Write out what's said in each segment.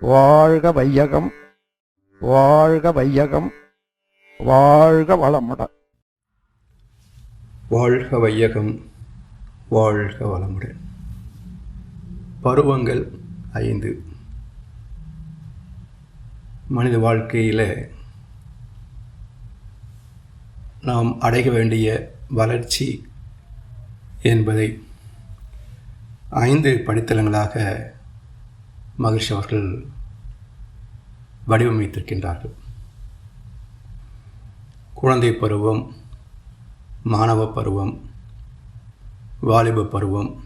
வாழ்க வையகம் வாழ்க வையகம் வாழ்க வளமுடன் வாழ்க வையகம் வாழ்க வளமுடன் பருவங்கள் ஐந்து. மனித வாழ்க்கையில் நாம் அடைய வேண்டிய வளர்ச்சி என்பதை ஐந்து படித்தளங்களாக மகிழ்ச்சி அவர்கள் வடிவமைத்திருக்கின்றார்கள். குழந்தை பருவம் மாணவ பருவம் வாலிப பருவம்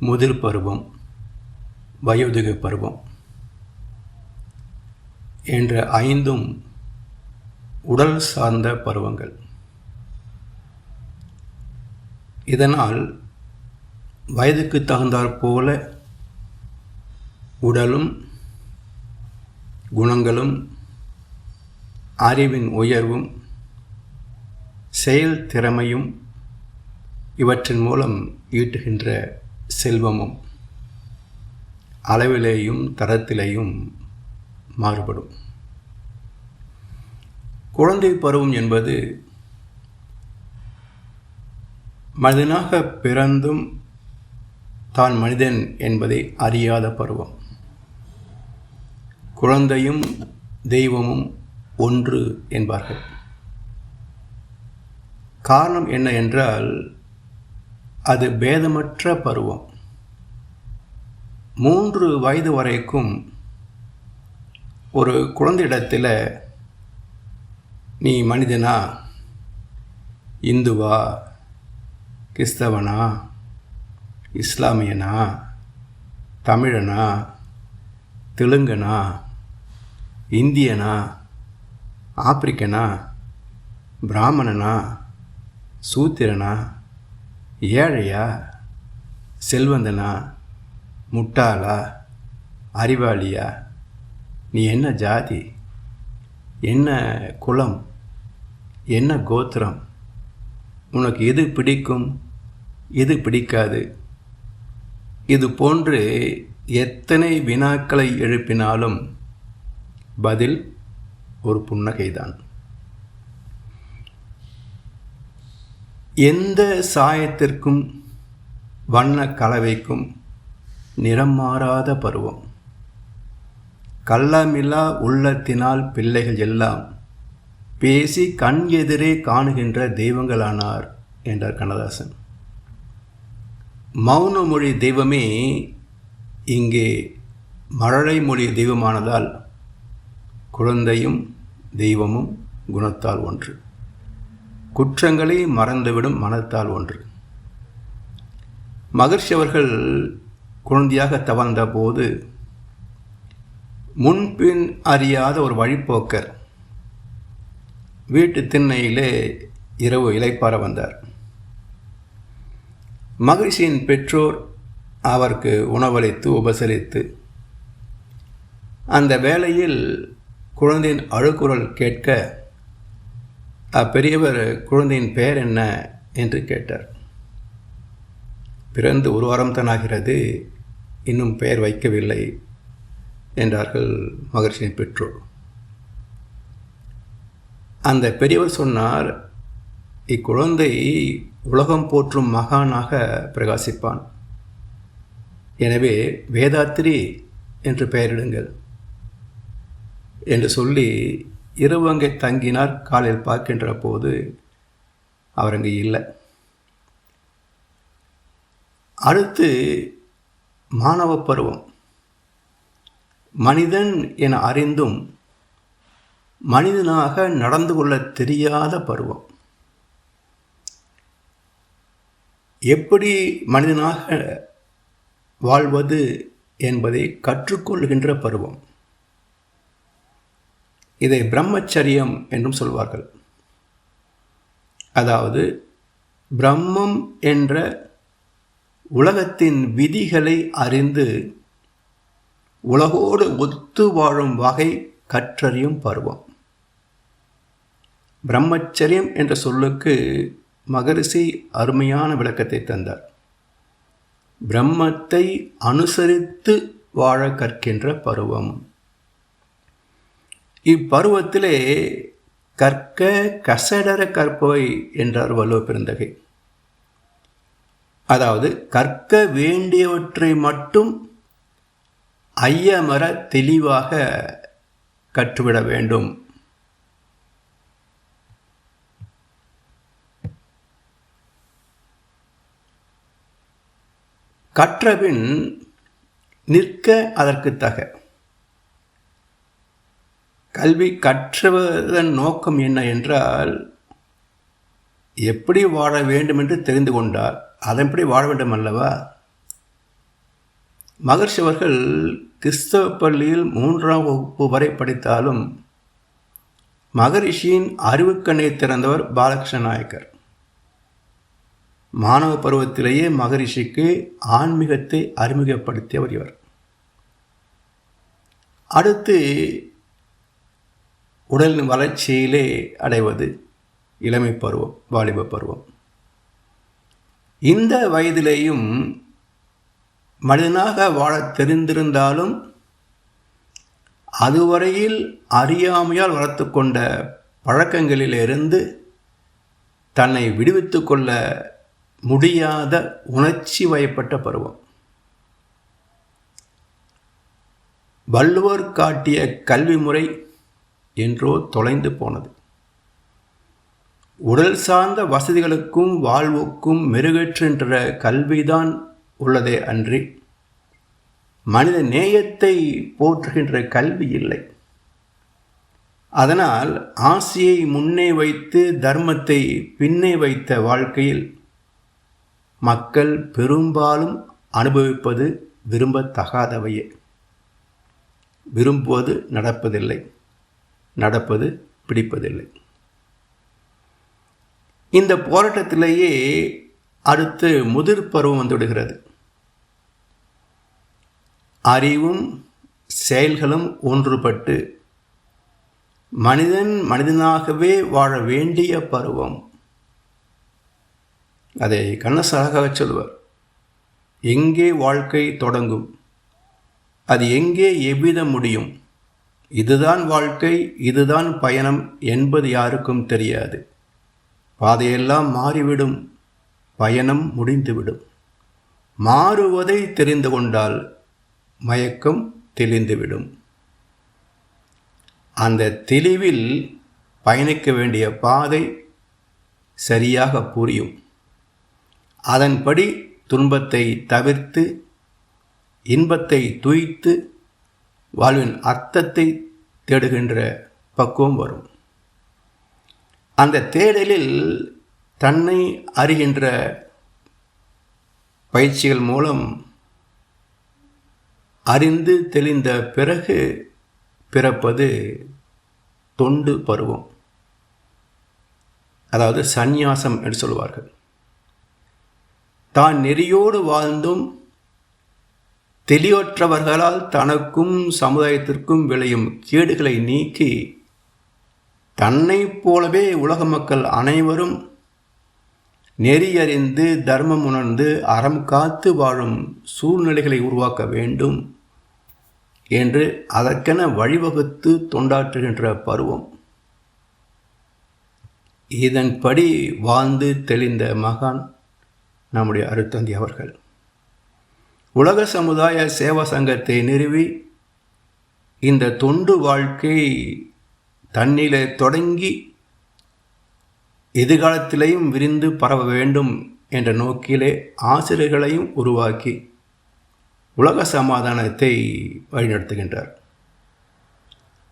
முதிர் பருவம் வயோதிக பருவம் என்ற ஐந்தும் உடல் சார்ந்த பருவங்கள். இதனால் வயதுக்கு தகுந்தாற் போல உடலும் குணங்களும் அறிவின் உயர்வும் செயல் திறமையும் இவற்றின் மூலம் ஈட்டுகின்ற செல்வமும் அளவிலேயும் தரத்திலேயும் மாறுபடும். குழந்தை பருவம் என்பது மனிதனாக பிறந்தும் தான் மனிதன் என்பதை அறியாத பருவம். குழந்தையும் தெய்வமும் ஒன்று என்பார்கள். காரணம் என்ன என்றால் அது பேதமற்ற பருவம். மூன்று வயது வரைக்கும் ஒரு குழந்தையிடத்தில் நீ மனிதனா? இந்துவா? கிறிஸ்தவனா? இஸ்லாமியனா? தமிழனா? தெலுங்கனா? இந்தியனா? ஆப்பிரிக்கனா? பிராமணனா? சூத்திரனா? ஏழையா? செல்வந்தனா? முட்டாளா? அறிவாளியா? நீ என்ன ஜாதி? என்ன குலம்? என்ன கோத்திரம்? உனக்கு எது பிடிக்கும்? எது பிடிக்காது? இது போன்று எத்தனை வினாக்களை எழுப்பினாலும் பதில் ஒரு புன்னகைதான். எந்த சாயத்திற்கும் வண்ண கலவைக்கும் நிறம் மாறாத பருவம். கள்ளமில்லா உள்ளத்தினால் பிள்ளைகள் எல்லாம் பேசி கண் எதிரே காணுகின்ற தெய்வங்களானார் என்றார் கண்ணதாசன். மௌன மொழி தெய்வமே இங்கே மழலை மொழி தெய்வமானதால் குழந்தையும் தெய்வமும் குணத்தால் ஒன்று. குற்றங்களை மறந்துவிடும் மனத்தால் ஒன்று. மகர்ஷி அவர்கள் குழந்தையாக தவழ்ந்தபோது முன்பின் அறியாத ஒரு வழிப்போக்கர் வீட்டு திண்ணையிலே இரவு இலைப்பார வந்தார். மகிழ்ச்சியின் பெற்றோர் அவருக்கு உணவளித்து உபசரித்து அந்த வேளையில் குழந்தையின் அழுக்குரல் கேட்க அப்பெரியவர் குழந்தையின் பெயர் என்ன? என்று கேட்டார். பிறந்து ஒரு வாரம் தானாகிறது இன்னும் பெயர் வைக்கவில்லை என்றார்கள் மகர்ஷியின் பெற்றோர். அந்த பெரியவர் சொன்னார் இக்குழந்தை உலகம் போற்றும் மகானாக பிரகாசிப்பான். எனவே வேதாத்திரி என்று பெயரிடுங்கள். என்று சொல்லி இரவு அங்கே தங்கினார். காலையில் பார்க்கின்ற போது அவர் அங்கே இல்லை. அடுத்து மாணவ பருவம். மனிதன் என அறிந்தும் மனிதனாக நடந்து கொள்ள தெரியாத பருவம். எப்படி மனிதனாக வாழ்வது என்பதை கற்றுக்கொள்கின்ற பருவம். இதை பிரம்மச்சரியம் என்றும் சொல்வார்கள். அதாவது பிரம்மம் என்ற உலகத்தின் விதிகளை அறிந்து உலகோடு ஒத்து வாழும் வகை கற்றறியும் பருவம். பிரம்மச்சரியம் என்ற சொல்லுக்கு மகரிஷி அருமையான விளக்கத்தை தந்தார். பிரம்மத்தை அனுசரித்து வாழ கற்கின்ற பருவம். இப்பருவத்திலே கற்க கசடர கற்பவை என்றார் வல்லோ பெருந்தகை. அதாவது கற்க வேண்டியவற்றை மட்டும் ஐயமர தெளிவாக கற்றுவிட வேண்டும். கற்றபின் நிற்க அதற்கு தக. கல்வி கற்றுவதன் நோக்கம் என்ன என்றால் எப்படி வாழ வேண்டும் என்று தெரிந்து கொண்டார் அதன்படி வாழ வேண்டும் அல்லவா மகர்ஷி அவர்கள் கிறிஸ்தவ பள்ளியில் மூன்றாம் வகுப்பு வரை படித்தாலும் மகரிஷியின் அறிவுக்கண்ணை திறந்தவர் பாலகிருஷ்ண நாயக்கர். மாணவ பருவத்திலேயே மகரிஷிக்கு ஆன்மீகத்தை அறிமுகப்படுத்தியவர் இவர். அடுத்து உடலின் வளர்ச்சியிலே அடைவது இளமை பருவம் வாலிப பருவம். இந்த வயதிலேயும் மனிதனாக வாழத் தெரிந்திருந்தாலும் அதுவரையில் அறியாமையால் வளர்த்து கொண்ட பழக்கங்களிலிருந்து தன்னை விடுவித்து கொள்ள முடியாத உணர்ச்சி வயப்பட்ட பருவம். வள்ளுவர் காட்டிய கல்வி முறை என்றோ தொலைந்து போனது. உடல் சார்ந்த வசதிகளுக்கும் வாழ்வுக்கும் மெருகேற்றுகின்ற கல்விதான் உள்ளதே அன்றி மனித நேயத்தை போற்றுகின்ற கல்வி இல்லை. அதனால் ஆசையை முன்னே வைத்து தர்மத்தை பின்னே வைத்த வாழ்க்கையில் மக்கள் பெரும்பாலும் அனுபவிப்பது விரும்பத்தகாதவையே. விரும்புவது நடப்பதில்லை. நடப்பது பிடிப்பதில்லை. இந்த போராட்டத்திலேயே அடுத்து முதிர் பருவம் வந்துவிடுகிறது. அறிவும் செயல்களும் ஒன்றுபட்டு மனிதன் மனிதனாகவே வாழ வேண்டிய பருவம். அதை கண்ணசாக சொல்லுவார். எங்கே வாழ்க்கை தொடங்கும் அது எங்கே எவ்விதம் முடியும்? இதுதான் வாழ்க்கை இதுதான் பயணம் என்பது யாருக்கும் தெரியாது. பாதையெல்லாம் மாறிவிடும் பயணம் முடிந்துவிடும். மாறுவதை தெரிந்து கொண்டால் மயக்கம் தெளிந்துவிடும். அந்த தெளிவில் பயணிக்க வேண்டிய பாதை சரியாக புரியும். அதன்படி துன்பத்தை தவிர்த்து இன்பத்தை துய்த்து வாழ்வின் அர்த்தத்தை தேடுகின்ற பக்குவம் வரும். அந்த தேடலில் தன்னை அறிகின்ற பயிற்சிகள் மூலம் அறிந்து தெளிந்த பிறகு பிறப்பது தொண்டு பருவம். அதாவது சந்நியாசம் என்று சொல்வார்கள் தான் நெறியோடு வாழ்ந்தும் தெளிவற்றவர்களால் தனக்கும் சமுதாயத்திற்கும் விளையும் கேடுகளை நீக்கி தன்னைப் போலவே உலக மக்கள் அனைவரும் நெறியறிந்து தர்மம் உணர்ந்து அறம் காத்து வாழும் சூழ்நிலைகளை உருவாக்க வேண்டும் என்று அதற்கென வழிவகுத்து தொண்டாற்றுகின்ற பருவம். இதன்படி வாழ்ந்து தெளிந்த மகான் நம்முடைய அருத்தந்தி அவர்கள். உலக சமுதாய சேவா சங்கத்தை நிறுவி இந்த தொண்டு வாழ்க்கை தன்னிலே தொடங்கி எதிர்காலத்திலேயும் விரிந்து பரவ வேண்டும் என்ற நோக்கிலே ஆசிரியர்களையும் உருவாக்கி உலக சமாதானத்தை வழிநடத்துகின்றார்.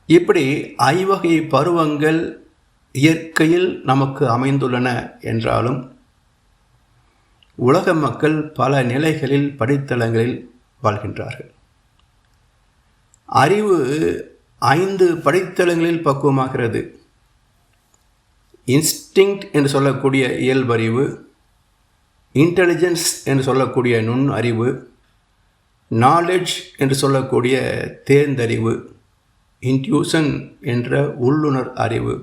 இப்படி ஐவகை பருவங்கள் இயற்கையில் நமக்கு அமைந்துள்ளன என்றாலும் உலக மக்கள் பல நிலைகளில் படித்தளங்களில் வாழ்கின்றார்கள். அறிவு ஐந்து படித்தளங்களில் பக்குவமாகிறது. இன்ஸ்டிங் என்று சொல்லக்கூடிய இயல்பறிவு இன்டெலிஜென்ஸ் என்று சொல்லக்கூடிய நுண் அறிவு நாலெட்ஜ் என்று சொல்லக்கூடிய தேர்ந்தறிவு இன்ட்யூஷன் என்ற உள்ளுணர் அறிவு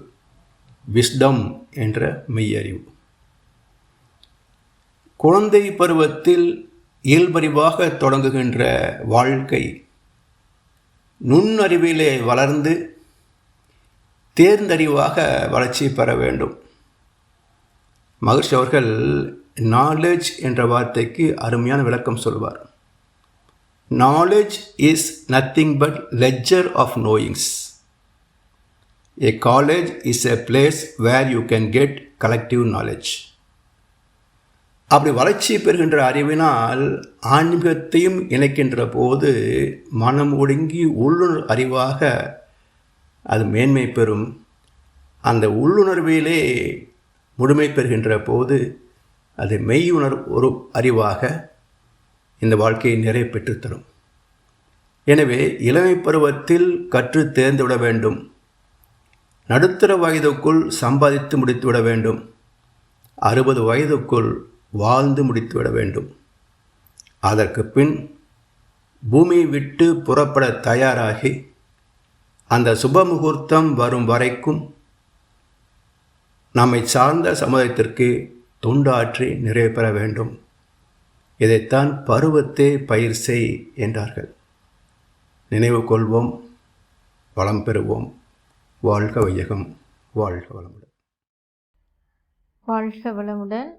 விஸ்டம் என்ற மெய்யறிவு. குழந்தை பருவத்தில் இயல்பறிவாக தொடங்குகின்ற வாழ்க்கை நுண்ணறிவிலே வளர்ந்து தேர்ந்தறிவாக வளர்ச்சி பெற வேண்டும். மகிழ்ச்சி அவர்கள் நாலேஜ் என்ற வார்த்தைக்கு அருமையான விளக்கம் சொல்வார். Knowledge is nothing but ledger of knowings a college is a place where you can get collective knowledge அப்படி வளர்ச்சி பெறுகின்ற அறிவினால் ஆன்மீகத்தையும் இணைக்கின்ற போது மனம் ஒடுங்கி உள்ளுணர் அறிவாக அது மேன்மை பெறும். அந்த உள்ளுணர்விலே முழுமை பெறுகின்ற போது அது மெய்யுணர் ஒரு அறிவாக இந்த வாழ்க்கையை நிறைய பெற்றுத்தரும். எனவே இளமை பருவத்தில் கற்று தேர்ந்துவிட வேண்டும். நடுத்தர வயதுக்குள் சம்பாதித்து முடித்துவிட வேண்டும். அறுபது வயதுக்குள் வாழ்ந்து முடித்துவிட வேண்டும். அதற்கு பின் பூமியை விட்டு புறப்பட தயாராகி அந்த சுப முகூர்த்தம் வரும் வரைக்கும் நம்மை சார்ந்த சமுதாயத்திற்கு தொண்டாற்றி நிறைவு பெற வேண்டும். இதைத்தான் பருவத்தே பயிர் செய் என்றார்கள். நினைவு கொள்வோம் வளம் பெறுவோம். வாழ்க வையகம் வாழ்க வளமுடன். வாழ்க வளமுடன்.